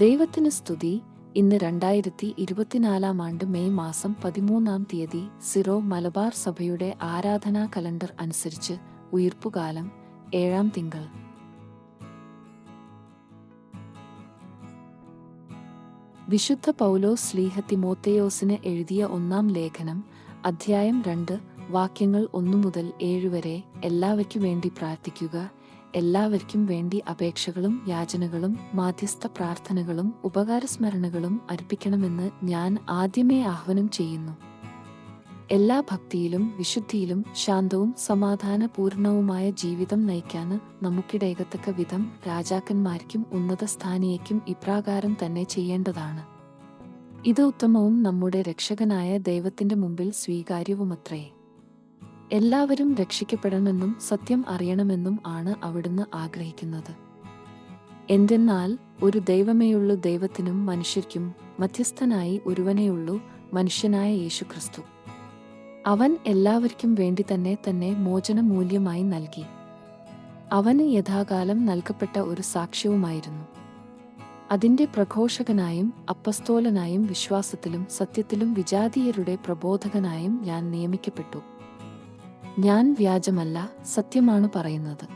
ദൈവത്തിന് സ്തുതി. ഇന്ന് രണ്ടായിരത്തി ഇരുപത്തിനാലാം ആണ്ട് മെയ് മാസം പതിമൂന്നാം തീയതി സിറോ മലബാർ സഭയുടെ ആരാധനാ കലണ്ടർ അനുസരിച്ച് ഉയർപ്പുകാലം ഏഴാം തിങ്കൾ. വിശുദ്ധ പൗലോ സ്ലീഹ തിമോത്തേയോസിന് എഴുതിയ ഒന്നാം ലേഖനം അധ്യായം രണ്ട് വാക്യങ്ങൾ ഒന്നു മുതൽ ഏഴ് വരെ എല്ലാവർക്കും വേണ്ടി പ്രാർത്ഥിക്കുക. എല്ലാവർക്കും വേണ്ടി അപേക്ഷകളും യാചനകളും മാധ്യസ്ഥ പ്രാർത്ഥനകളും ഉപകാരസ്മരണകളും അർപ്പിക്കണമെന്ന് ഞാൻ ആദ്യമേ ആഹ്വാനം ചെയ്യുന്നു. എല്ലാ ഭക്തിയിലും വിശുദ്ധിയിലും ശാന്തവും സമാധാനപൂർണവുമായ ജീവിതം നയിക്കാന് നമുക്കിടയകത്തക്ക വിധം രാജാക്കന്മാർക്കും ഉന്നത സ്ഥാനീയക്കും ഇപ്രാകാരം തന്നെ ചെയ്യേണ്ടതാണ്. ഇത് ഉത്തമവും നമ്മുടെ രക്ഷകനായ ദൈവത്തിന്റെ മുമ്പിൽ സ്വീകാര്യവുമത്രേ. എല്ലാവരും രക്ഷിക്കപ്പെടണമെന്നും സത്യം അറിയണമെന്നും ആണ് അവിടുന്ന് ആഗ്രഹിക്കുന്നത്. എന്തെന്നാൽ ഒരു ദൈവമേയുള്ളൂ ദൈവത്തിനും മനുഷ്യർക്കും മധ്യസ്ഥനായി ഒരുവനെയുള്ളു മനുഷ്യനായ യേശുക്രിസ്തു. അവൻ എല്ലാവർക്കും വേണ്ടി തന്നെ തന്നെ മോചനമൂല്യമായി നൽകി. അവന് യഥാകാലം നൽകപ്പെട്ട ഒരു സാക്ഷ്യവുമായിരുന്നു. അതിന്റെ പ്രഘോഷകനായും അപ്പസ്തോലനായും വിശ്വാസത്തിലും സത്യത്തിലും വിജാതീയരുടെ പ്രബോധകനായും ഞാൻ നിയമിക്കപ്പെട്ടു. ഞാൻ വ്യാജമല്ല സത്യമാണ് പറയുന്നത്.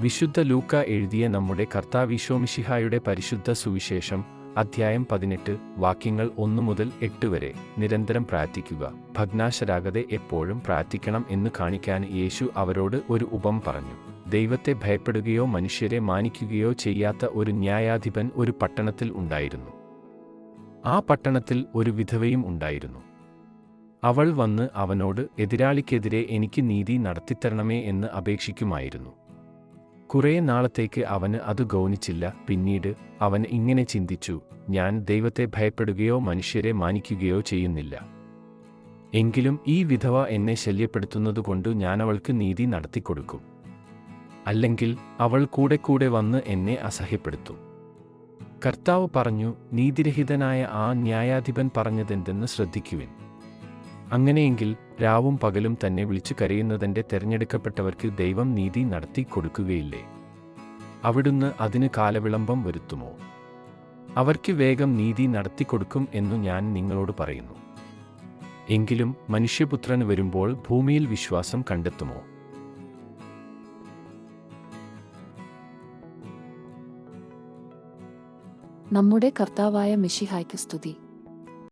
വിശുദ്ധ ലൂക്ക എഴുതിയ നമ്മുടെ കർത്താവിശോമിഷിഹായുടെ പരിശുദ്ധ സുവിശേഷം അധ്യായം പതിനെട്ട് വാക്യങ്ങൾ ഒന്നു മുതൽ എട്ട് വരെ. നിരന്തരം പ്രാർത്ഥിക്കുക. ഭഗ്നാശരാകതെ എപ്പോഴും പ്രാർത്ഥിക്കണം എന്ന് കാണിക്കാൻ യേശു അവരോട് ഒരു ഉപം പറഞ്ഞു. ദൈവത്തെ ഭയപ്പെടുകയോ മനുഷ്യരെ മാനിക്കുകയോ ചെയ്യാത്ത ഒരു ന്യായാധിപൻ ഒരു പട്ടണത്തിൽ ഉണ്ടായിരുന്നു. ആ പട്ടണത്തിൽ ഒരു വിധവയും ഉണ്ടായിരുന്നു. അവൾ വന്ന് അവനോട് എതിരാളിക്കെതിരെ എനിക്ക് നീതി നടത്തിത്തരണമേ എന്ന് അപേക്ഷിക്കുമായിരുന്നു. കുറേ നാളത്തേക്ക് അവന് അത് ഗൗനിച്ചില്ല. പിന്നീട് അവൻ ഇങ്ങനെ ചിന്തിച്ചു ഞാൻ ദൈവത്തെ ഭയപ്പെടുകയോ മനുഷ്യരെ മാനിക്കുകയോ ചെയ്യുന്നില്ല. എങ്കിലും ഈ വിധവ എന്നെ ശല്യപ്പെടുത്തുന്നതുകൊണ്ട് ഞാൻ അവൾക്ക് നീതി നടത്തിക്കൊടുക്കും. അല്ലെങ്കിൽ അവൾ കൂടെ കൂടെ വന്ന് എന്നെ അസഹ്യപ്പെടുത്തും. കർത്താവ് പറഞ്ഞു നീതിരഹിതനായ ആ ന്യായാധിപൻ പറഞ്ഞതെന്തെന്ന് ശ്രദ്ധിക്കുവിൻ. അങ്ങനെയെങ്കിൽ രാവും പകലും തന്നെ വിളിച്ചു കരയുന്നതിന്റെ തെരഞ്ഞെടുക്കപ്പെട്ടവർക്ക് ദൈവം നീതി നടത്തി കൊടുക്കുകയില്ലേ? അവിടുന്ന് അതിന് കാലവിളംബം വരുത്തുമോ? അവർക്ക് വേഗം നീതി നടത്തി കൊടുക്കും എന്നു ഞാൻ നിങ്ങളോട് പറയുന്നു. എങ്കിലും മനുഷ്യപുത്രന് വരുമ്പോൾ ഭൂമിയിൽ വിശ്വാസം കണ്ടെത്തുമോ? നമ്മുടെ കർത്താവായ മിഷിഹായ്ക്ക് സ്തുതി.